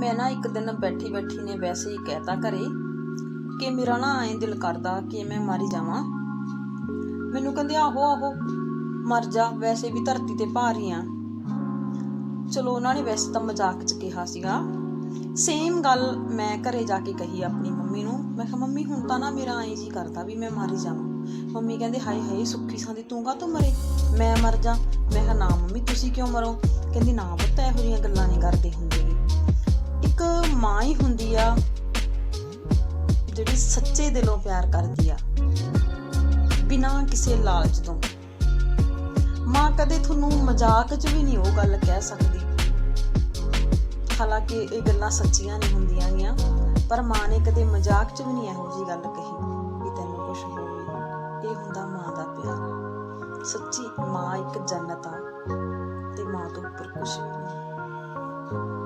ਮੈਂ ਨਾ ਇੱਕ ਦਿਨ ਬੈਠੀ ਬੈਠੀ ਨੇ ਵੈਸੇ ਹੀ ਕਹਿਤਾ ਘਰੇ ਕਿ ਮੇਰਾ ਨਾ ਐਂ ਦਿਲ ਕਰਦਾ ਕਿ ਮੈਂ ਮਾਰੀ ਜਾਵਾਂ। ਮੈਨੂੰ ਕਹਿੰਦੇ, ਆਹੋ ਆਹੋ, ਮਰ ਜਾ, ਵੈਸੇ ਵੀ ਧਰਤੀ ਤੇ ਭਾਰੀ ਆ। ਚਲੋ, ਉਹਨਾਂ ਨੇ ਵੈਸੇ ਤਾਂ ਮਜ਼ਾਕ 'ਚ ਕਿਹਾ ਸੀਗਾ। ਸੇਮ ਗੱਲ ਮੈਂ ਘਰੇ ਜਾ ਕੇ ਕਹੀ ਆਪਣੀ ਮੰਮੀ ਨੂੰ। ਮੈਂ ਕਿਹਾ, ਮੰਮੀ, ਹੁਣ ਤਾਂ ਨਾ ਮੇਰਾ ਐਂ ਜੀ ਕਰਦਾ ਵੀ ਮੈਂ ਮਾਰੀ ਜਾਵਾਂ। ਮੰਮੀ ਕਹਿੰਦੇ, ਹਾਏ ਹਾਏ, ਸੁੱਖੀ ਸੰਦੀ ਤੂੰ ਕਾ ਤੂੰ ਮਰੇ? ਮੈਂ ਮਰ ਜਾ। ਮੈਂ ਕਿਹਾ, ਨਾ ਮੰਮੀ, ਤੁਸੀਂ ਕਿਉਂ ਮਰੋ? ਕਹਿੰਦੀ, ਨਾ ਪੁੱਤ, ਇਹੋ ਜਿਹੀਆਂ ਗੱਲਾਂ ਨਹੀਂ ਕਰਦੇ ਹੁੰਦੇ। ਮਾਂ ਹੀ ਹੁੰਦੀ ਆ, ਜਿਹੜੀ ਸੱਚੇ ਦਿਲੋਂ ਪਿਆਰ ਕਰਦੀ ਆ, ਬਿਨਾਂ ਕਿਸੇ ਲਾਲਚ ਤੋਂ। ਮਾਂ ਕਦੇ ਤੁਹਾਨੂੰ ਮਜ਼ਾਕ 'ਚ ਵੀ ਨਹੀਂ ਉਹ ਗੱਲ ਕਹਿ ਸਕਦੀ। ਹਾਲਾਂਕਿ ਇਹ ਗੱਲਾਂ ਸੱਚੀਆਂ ਨਹੀਂ ਹੁੰਦੀਆਂ ਗੀਆਂ, ਪਰ ਮਾਂ ਨੇ ਕਦੇ ਮਜ਼ਾਕ 'ਚ ਵੀ ਨਹੀਂ ਇਹੋ ਜੀ ਗੱਲ ਕਹੀ ਵੀ ਤੈਨੂੰ ਕੁਝ ਹੋਵੇ। ਇਹ ਹੁੰਦਾ ਮਾਂ ਦਾ ਪਿਆਰ। ਸੱਚੀ ਮਾਂ ਇੱਕ ਜੰਨਤ ਆ, ਤੇ ਮਾਂ ਤੋਂ ਉੱਪਰ ਕੁਝ ਵੀ ਨਹੀਂ।